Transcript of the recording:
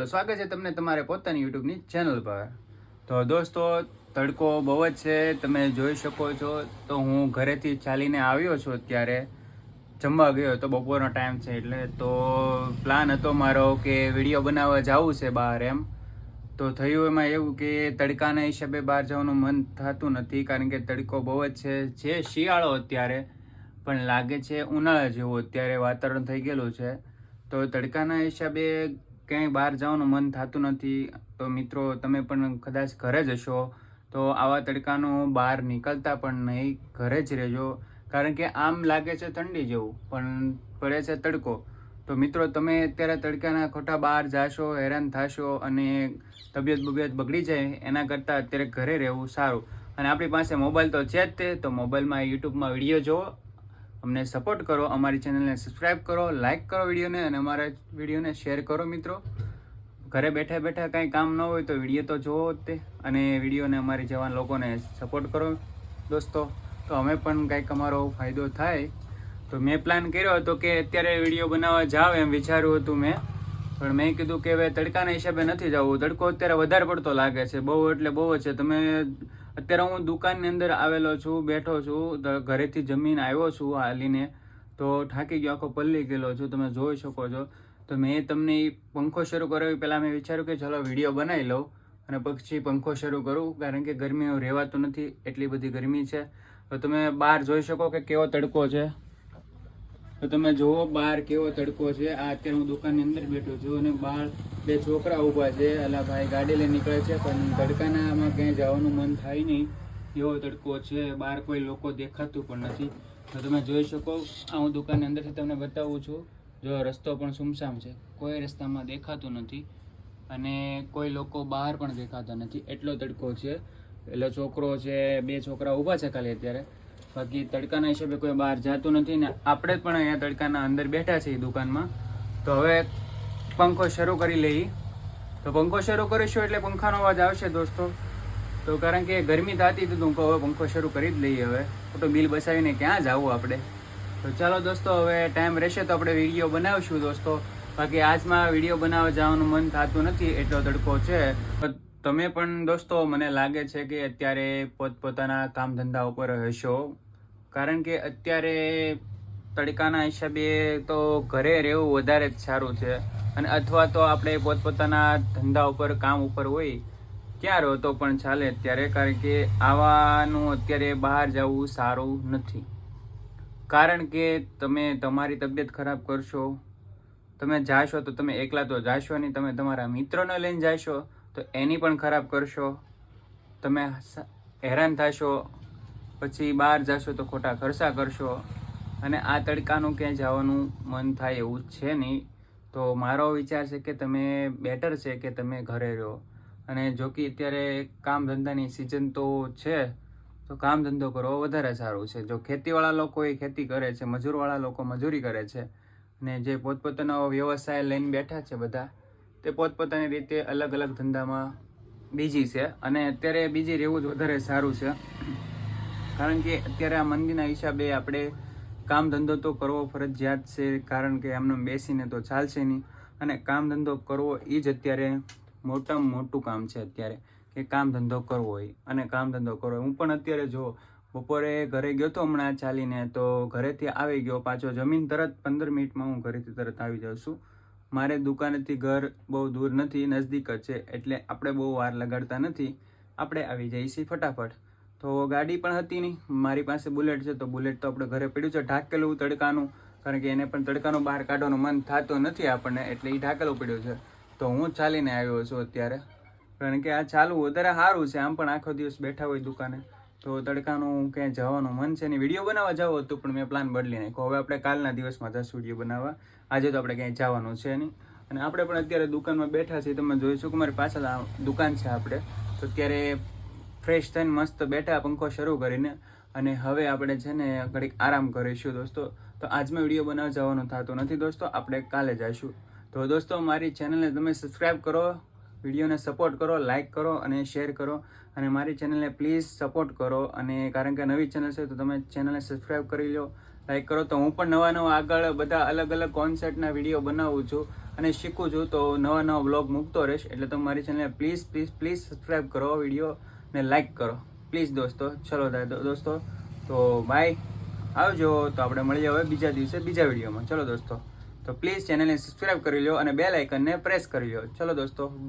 તો સ્વાગત છે તમને તમારે પોતાની યુટ્યુબની ચેનલ પર. તો દોસ્તો, તડકો બહુ જ છે, તમે જોઈ શકો છો. તો હું ઘરેથી ચાલીને આવ્યો છું અત્યારે. જમવા ગયો, તો બપોરનો ટાઈમ છે એટલે. તો પ્લાન હતો મારો કે વીડિયો બનાવવા જવું છે બહાર એમ. તો થયું એમાં એવું કે તડકાના હિસાબે બહાર જવાનું મન થતું નથી, કારણ કે તડકો બહુ જ છે. જે શિયાળો અત્યારે, પણ લાગે છે ઉનાળા જેવું અત્યારે વાતાવરણ થઈ ગયેલું છે. તો તડકાના હિસાબે ક્યાંય બહાર જવાનું મન થતું નથી, તો મિત્રો તમે પણ કદાચ ઘરે જ હશો, તો આવા તડકાનું બહાર નીકળતા પણ નહીં, ઘરે જ રહેજો. કારણ કે આમ લાગે છે ઠંડી જેવું, પણ પડે છે તડકો. તો મિત્રો તમે અત્યારે તડકાના ખોટા બહાર જાશો, હેરાન થશો અને તબિયત બબિયત બગડી જાય, એના કરતાં અત્યારે ઘરે રહેવું સારું. અને આપણી પાસે મોબાઈલ તો છે જ તે, તો મોબાઈલમાં, યુટ્યુબમાં વીડિયો જુઓ. અમને સપોર્ટ કરો, અમારી ચેનલને સબસ્ક્રાઇબ કરો લાઇક કરો વિડીયોને અને અમારા વિડીયોને શેર કરો મિત્રો. ઘરે બેઠા બેઠા કાંઈ કામ ન હોય તો વીડિયો તો જોવો તે. અને વિડીયોને અમારી જવાન લોકોને સપોર્ટ કરો દોસ્તો. તો અમે પણ કાંઈક અમારો ફાયદો થાય. તો મેં પ્લાન કર્યો હતો કે અત્યારે વીડિયો બનાવવા જાવ એમ વિચાર્યું હતું મેં. પણ મેં કીધું કે હવે તડકાના હિસાબે નથી જવું. તડકો અત્યારે વધારે પડતો લાગે છે. બહુ એટલે બહુ છે. તમે અત્યારે હું દુકાનની અંદર આવેલો છું, બેઠો છું ઘરેથી જમીન આવ્યો છું હાલીને, તો થાકી ગયો, આખો પલ્લી ગયેલો છું, તમે જોઈ શકો છો. તો મેં તમને એ પંખો શરૂ કર્યો પહેલાં મેં વિચાર્યું કે ચલો વીડિયો બનાવી લઉં, અને પછી પંખો શરૂ કરું, કારણ કે ગરમીનું રહેવાતું નથી, એટલી બધી ગરમી છે. તો તમે બહાર જોઈ શકો કે કેવો તડકો છે. તો તમે જુઓ બહાર કેવો તડકો છે. આ અત્યારે હું દુકાનની અંદર બેઠો છું અને બહાર બે છોકરા ઊભા છે. અલા ભાઈ ગાડી લઈને નીકળે છે, પણ તડકાના આમાં ક્યાંય જવાનું મન થાય નહીં. એવો તડકો છે. બહાર કોઈ લોકો દેખાતું પણ નથી. તો તમે જોઈ શકો, આ હું દુકાનની અંદરથી તમને બતાવું છું. જો રસ્તો પણ સુમસામ છે. કોઈ રસ્તામાં દેખાતું નથી અને કોઈ લોકો બહાર પણ દેખાતા નથી. એટલો તડકો છે. એટલે છોકરો છે, બે છોકરા ઊભા છે ખાલી અત્યારે. બાકી તડકાના હિસાબે કોઈ બહાર જતું નથી ને આપણે પણ અહીંયા તડકાના અંદર બેઠા છીએ દુકાનમાં. તો હવે પંખો શરૂ કરી લઈએ. તો પંખો શરૂ કરીશું એટલે પંખાનો અવાજ આવશે દોસ્તો. તો કારણ કે ગરમી થતી તો હું હવે પંખો શરૂ કરી જ લઈએ હવે. તો બિલ બસાવીને ક્યાં જવું આપણે? તો ચાલો દોસ્તો, હવે ટાઈમ રહેશે તો આપણે વીડિયો બનાવશું દોસ્તો. બાકી આજમાં વીડિયો બનાવવા જવાનું મન થતું નથી, એટલો તડકો છે. તો તમે પણ દોસ્તો, મને લાગે છે કે અત્યારે પોતપોતાના કામ ધંધા ઉપર હશો. કારણ કે અત્યારે તડકાના હિસાબે તો ઘરે રહેવું વધારે જ સારું છે. અને અથવા તો આપણે પોતપોતાના ધંધા ઉપર, કામ ઉપર હોય, ક્યાં રહો તો પણ ચાલે અત્યારે. કારણ કે આવાનું અત્યારે બહાર જવું સારું નથી. કારણ કે તમે તમારી તબિયત ખરાબ કરશો, તમે જાશો તો તમે એકલા તો જાશો નહીં, તમે તમારા મિત્રોને લઈને જાશો. તો એની પણ ખરાબ કરશો, તમે હેરાન થશો, પછી બહાર જશો તો ખોટા ખર્ચા કરશો અને આ તડકાનું ક્યાંય જવાનું મન થાય એવું છે નહીં. તો મારો વિચાર છે કે તમે બેટર છે કે તમે ઘરે રહો. અને જો કે અત્યારે કામ ધંધાની સિઝન તો છે, તો કામ ધંધો કરવો વધારે સારું છે. જો ખેતીવાળા લોકો એ ખેતી કરે છે, મજૂરવાળા લોકો મજૂરી કરે છે અને જે પોતપોતાનો વ્યવસાય લઈને બેઠા છે બધા તે પોતપોતાની રીતે અલગ અલગ ધંધામાં બીજી છે. અને અત્યારે બીજી રહેવું જ વધારે સારું છે. કારણ કે અત્યારે આ મંદીના હિસાબે આપણે કામ ધંધો તો કરવો ફરજિયાત છે, કારણ કે એમને બેસીને તો ચાલશે નહીં. અને કામ ધંધો કરવો એ જ અત્યારે મોટામાં મોટું કામ છે અત્યારે, કે કામ ધંધો કરવો હોય અને કામ ધંધો કરવો. હું પણ અત્યારે જો બપોરે ઘરે ગયો તો હમણાં ચાલીને, તો ઘરેથી આવી ગયો પાછો જમીન તરત પંદર મિનિટમાં હું ઘરેથી તરત આવી જાઉં છું. મારે દુકાનેથી ઘર બહુ દૂર નથી, નજદીક જ છે, એટલે આપણે બહુ વાર લગાડતા નથી. આપણે આવી જઈએ ફટાફટ. તો ગાડી પણ હતી નહીં. મારી પાસે બુલેટ છે, તો બુલેટ તો આપણે ઘરે પડ્યું છે. ઢાકેલું તડકાનું, કારણ કે એને પણ તડકાનું બહાર કાઢવાનું મન થતું નથી આપણને, એટલે એ ઢાકેલું પડ્યું છે. તો હું ચાલીને આવ્યો છું અત્યારે. કારણ કે આ ચાલવું વધારે સારું છે. આમ પણ આખો દિવસ બેઠા હોય દુકાને. તો તડકાનું ક્યાંય જવાનું મન છે ને વીડિયો બનાવવા જવો હતું પણ મેં પ્લાન બદલી નાખ્યો. હવે આપણે કાલના દિવસમાં જશું વીડિયો બનાવવા. આજે તો આપણે ક્યાંય જવાનું છે નહીં. અને આપણે પણ અત્યારે દુકાનમાં બેઠા છીએ. તમે જોઈશું કે મારી પાછળ દુકાન છે આપણે. તો અત્યારે ફ્રેશ થઈને મસ્ત બેઠા પંખો શરૂ કરીને અને હવે આપણે છે ને ઘડીક આરામ કરીશું દોસ્તો. તો આજમાં વીડિયો બનાવવા જવાનું થતું નથી દોસ્તો. આપણે કાલે જઈશું. તો દોસ્તો, મારી ચેનલને તમે સબસ્ક્રાઈબ કરો. વિડીયોને સપોર્ટ કરો લાઇક કરો અને શેર કરો. અને મારી ચેનલને પ્લીઝ સપોર્ટ કરો અને કારણ કે નવી ચેનલ છે તો તમે ચેનલને સબસ્ક્રાઈબ કરી લો લાઇક કરો. તો હું પણ નવા નવા આગળ બધા અલગ અલગ કોન્સેપ્ટના વીડિયો બનાવું છું અને શીખું છું. તો નવા નવા બ્લોગ મૂકતો રહીશ. એટલે તમે મારી ચેનલને પ્લીઝ પ્લીઝ પ્લીઝ સબસ્ક્રાઈબ કરો વીડિયો ને લાઇક કરો. પ્લીઝ દોસ્તો, ચલો દોસ્તો. તો બાય. આવજો. તો આપણે મળીએ હવે બીજા દિવસે બીજા વિડીયોમાં. ચલો દોસ્તો. તો પ્લીઝ ચેનલને સબસ્ક્રાઈબ કરી લો અને બે લાઇકનને પ્રેસ કરી લો ચલો દોસ્તો, બાય.